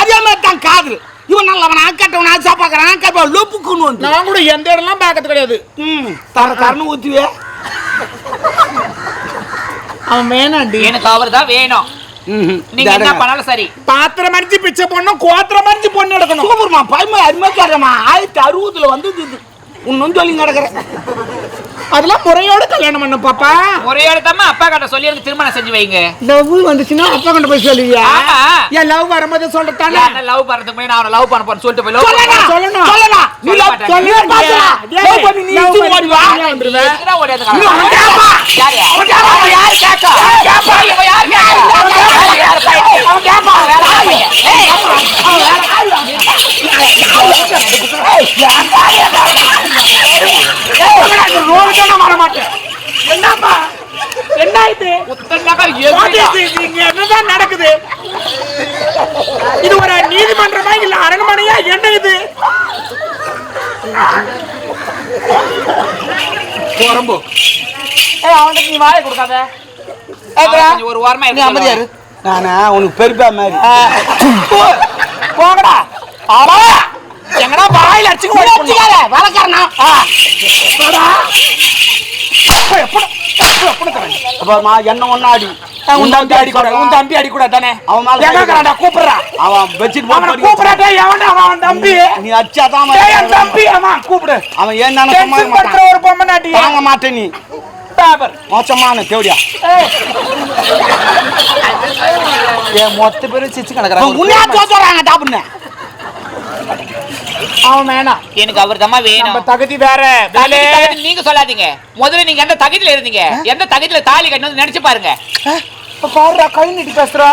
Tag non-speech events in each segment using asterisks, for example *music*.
அதே மாதிரி தான் காதல். இவன் நல்லவன் அக்கட்டவன் ஆசா பார்க்கறான் அக்கா லொப்புக்குன்னு வந்து. நான் கூட எந்த இடம்லாம் பார்க்கறது கிடையாது. ம் தர தரன்னு ஊத்துவே அவன் வேணாண்டி எனக்கு அவர் தான் வேணும் நீங்க என்ன பண்ணாலும் சரி. பாத்திரம் மறிச்சு பிச்சை பொண்ணும் கோத்திரம் மறிச்சு பொண்ணு எடுக்கணும் சூப்பர்மா பயமா அருமைக்காரமா ஆயிரத்தி அறுபதுல வந்து இன்னும் சொல்லி கிடக்குறேன் அதெல்லாம் முறையோட கல்யாணம் பண்ண பாப்பா முறையோட தான் அப்பா கிட்ட சொல்லி எனக்கு திருமணம் செஞ்சு வைங்க லவ் வந்துச்சுன்னா அப்பா கொண்டு போய் சொல்லுவியா. என் லவ் வரும்போது சொல்றதானே லவ் பண்றதுக்கு முன்னாடி நான் லவ் பண்ண போறேன்னு சொல்லிட்டு போய் சொல்லடா, பண்ண- சொல்லணும். சொல்லடா. நீ மாட்டாங்க. சொல்லு. மாட்டாங்க. love பண்ணி நீ பண்ணி ஓடி வா. நீ கிடக்குற? அவன் கேப்பா. யாரு? அவன் கேப்பா, அவன் யாரு? கேப்பா. யாரு? யாரு யாரு கேப்பா. இது ஏய், அவனுக்கு நீ வாயை கொடுக்காத ஒரு வாரமா நீ இருக்க அமைதியா இரு நானா உனக்கு பெருப்பா மாதிரி போங்கடா எங்கடா வாயில அடிச்சுக்க அடிச்சுக்கார வளக்காரனா அப்புறமா என்ன ஒன்னாடி உன் தம்பி அடி கூட உன் தம்பி அடி கூட தானே? அவன் மேல எங்க இருக்கிறான்டா கூப்பிடுறா. அவன் வச்சுட்டு அவனை கூப்பிடாட்டே எவன்டா அவன் அவன் தம்பி. நீ அச்சாதான் டேய், என் தம்பி அவன் கூப்பிடு. அவன் ஏன் டென்ஷன் படுத்துற ஒரு பொம்மை நாட்டி தாங்க மாட்டேன் நீ. பாபர் மோசமான தேவடியா. ஏன் மொத்த பேரும் சிச்சு கிடக்குறாங்க. உன்னையா தோத்துறாங்க அவன் வேணாம். எனக்கு அவர் தான் வேணும். தகுதி வேற. நீங்க சொல்லாதீங்க. முதல்ல நீங்க எந்த தகுதியில இருந்தீங்க? எந்த தகுதியில தாலி கட்டணும் நினைச்சு பாருங்க. பாருடா கை நீட்டி பேசுறா.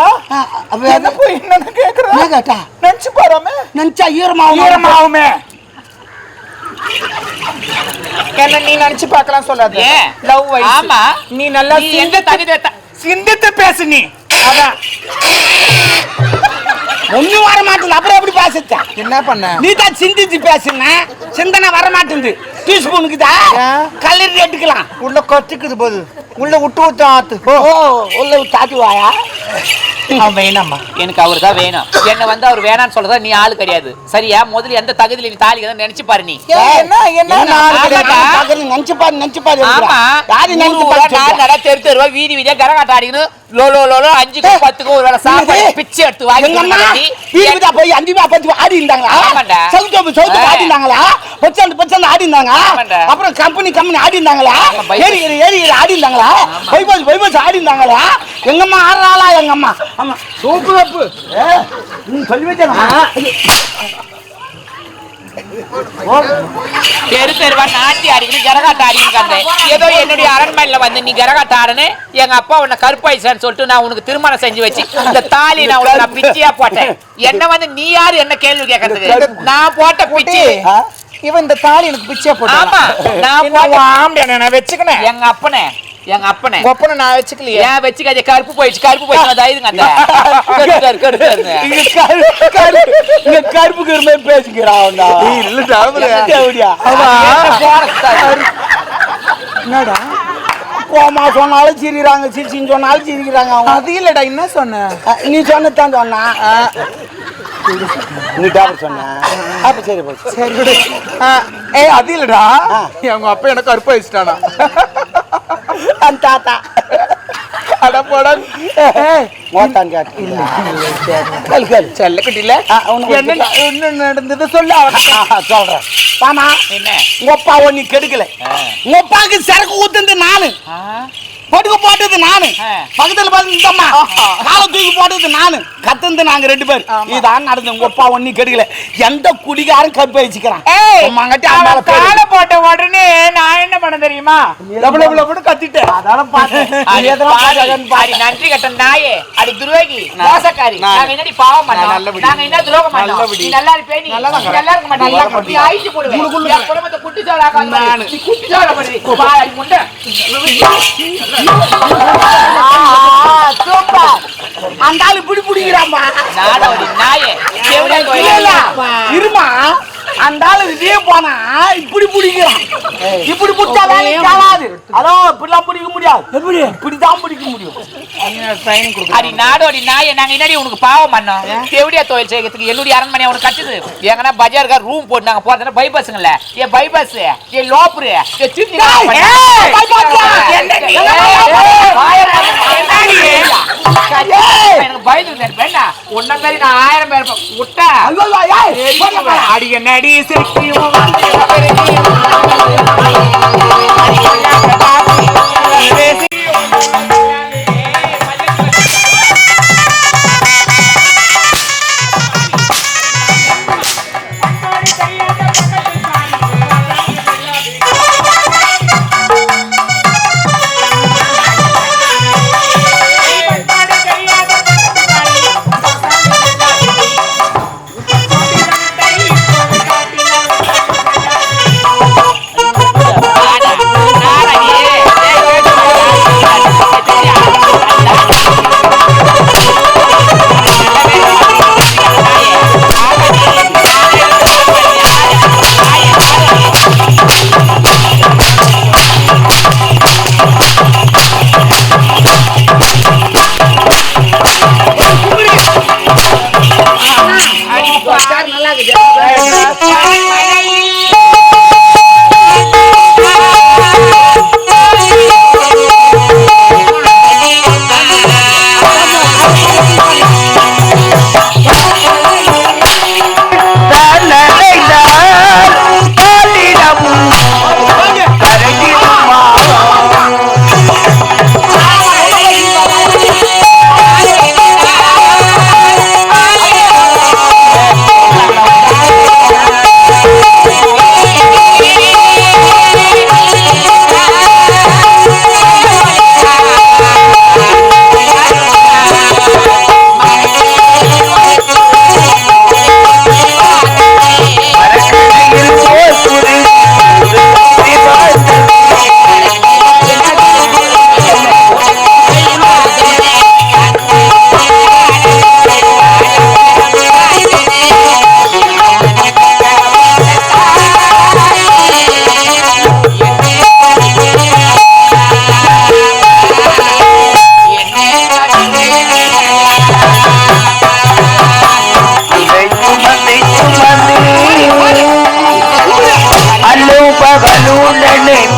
என்ன போய் என்னன்னு கேக்குறா? கேட்டா நினைச்சு பாராம. நினைச்சா ஈரமாவும் ஈரமாவுமே என்ன நீ நினைச்சு பார்க்கலாம் சொல்லாத? லவ் வயசு ஆமா. நீ நல்லா எந்த தகுதியில த- சிந்தித்து பேசு நீ. அதான். ஒண்ணு வர மாட்டேங்குது அப்புறம் எப்படி பேசுச்சா என்ன பண்ண? நீ தான் சிந்திச்சு பேசுன. சிந்தனை வர மாட்டேங்குது டீஸ்பூனுக்குதா? கல்லறி எடுக்கலாம் உள்ள கொத்துக்குது போது. உள்ள விட்டு விட்டு ஆத்து. ஓ உள்ள தாத்துவாயா அவன் வேணாம்மா. எனக்கு அவர் தான் வேணும். என்ன வந்து அவர் வேணாம்னு சொல்றதா நீ ஆளு கிடையாது. சரியா? முதல்ல எந்த தகுதியில நீ தாலி கட்டணும் நினைச்சு பாரு நீ? நினைச்சு பாரு நினைச்சு பாரு ஆமா. நடை, தெரு தெருவா, வீதி வீதியா கரகாட்டம் ஆடிக்கணும். லோ, லோ, லோ, லோ, அஞ்சுக்கும் பத்துக்கும் ஒரு வேளை சாப்பாடு? பிச்சை எடுத்து வாங்கி வீட்டுக்கு போய் அஞ்சு பத்து ஆடி இருந்தாங்களா. சவுத்து சவுத்து. ஆடி இருந்தாங்களா பச்சாந்து பச்சாந்து ஆடி இருந்தாங்க. அப்புறம் கம்பெனி கம்பெனி ஆடி இருந்தாங்களா ஏறி ஏறி ஏறி ஆடி இருந்தாங்களா போய் போய் ஆடி இருந்தாங்களா எங்க அம்மா ஆடுறாளா எங்க அம்மா? ஆமா சூப்பு வெப்பு நீ சொல்லி தெரு தெருவா நாட்டி ஆடிக்கணும் கண்டேன். ஏதோ என்னுடைய அரண்மனையில வந்து நீ கரகாட்டம் ஆடுன, எங்க அப்பா உன்னை கருப்பாயிச்சான்னு சொல்லிட்டு நான் உனக்கு திருமணம் செஞ்சு வச்சு இந்த தாலி நான் உனக்கு நான் பிச்சையா போட்டேன். என்ன வந்து நீ யாரு என்ன கேள்வி கேட்கறதுக்கு நான் போட்ட பிச்சை. இவன் இந்த தாலி எனக்கு பிச்சை போட்டான்? ஆமா நான் போட்ட ஆம்பளை நான் வச்சுக்கினேன்? எங்க அப்பனே. எங்க அப்பனே ஒப்பனை நான் வச்சுக்கலையே ஏன் வச்சுக்காதே கருப்பு போயிடுச்சு கருப்பு போயிடுச்சு தைதுங்க அந்த கருப்பு கருப்பு இங்க கரு- கரு- இங்க கருப்பு கருமே பேசிக்கிறான் என்னடா கோமா சொன்னாலும் சிரிக்கிறாங்க சிரிச்சின்னு சொன்னாலும் சிரிக்கிறாங்க அவங்க அது இல்லடா என்ன சொன்ன நீ சொன்னதான் சொன்னா நீ டாக்டர் சொன்ன அப்ப சரி சரி ஏய் அது இல்லடா ஆ. எங்க அப்பா எனக்கு கருப்பா அந்த தாத்தா நடந்தது சொல்லு அவகிட்ட. ஆஹா, சொல்றேன் பாமா என்ன உங்க அப்பா ஒண்ணு கெடுக்கல உங்க அப்பாவுக்கு சரக்கு ஊத்துனது நானு? படுக்க போட்டது நானு. பக்கத்துல அம்மா. காலை தூக்கி போட்டது நானு. கத்துந்து நாங்க ரெண்டு பேர். இதான் நடந்து உங்க அப்பா ஒண்ணு கெடுக்கல எந்த குடிகாரன் கற்பை வச்சுக்கிறான்? பேரு. காலை போட்ட உடனே நான் என்ன பண்ண தெரியுமா? லபு லபுன்னு கத்திட்டேன். அதான பார்த்தேன். *laughs* நன்றி கட்ட நாயே. அடி துரோகி மோசக்காரி. நாங்க என்னடி பாவம் பண்ணோம். நாங்க என்ன துரோகம் பண்ணோம்? நல்லா இருப்பே நீ நல்லா தான் நீ நல்லா இருக்க நீ முண்டை சூப்பர் அந்த ஆளு இப்படி பிடிக்கிறாம்பா நாடோடி நாயே. இருமா அந்த ஆளு இதே போனா இப்படி பிடிக்கிறான் இப்படி பிடிச்சா வேலைக்கு ஆகாது அதான் இப்படிலாம் பிடிக்க முடியாது எப்படி இப்படிதான் பிடிக்க முடியும் அடி நாடோடி நாய நாங்க என்னடி உனக்கு பாவம் பண்ணோம் தேவடியா தொழில் செய்யறதுக்கு என்னுடைய அரண்மனை உனக்கு கட்டுது எங்கன்னா பஜார்கார் ரூம் போட்டு நாங்க போறதுனா பைபாஸ்ங்கள ஏ பைபாஸ் ஏ லோப்ரு ஏ திருச்சி பயந்து வேண்டா உன்ன மாதிரி நான் ஆயிரம் பேர் விட்டா? ஏய், Luna,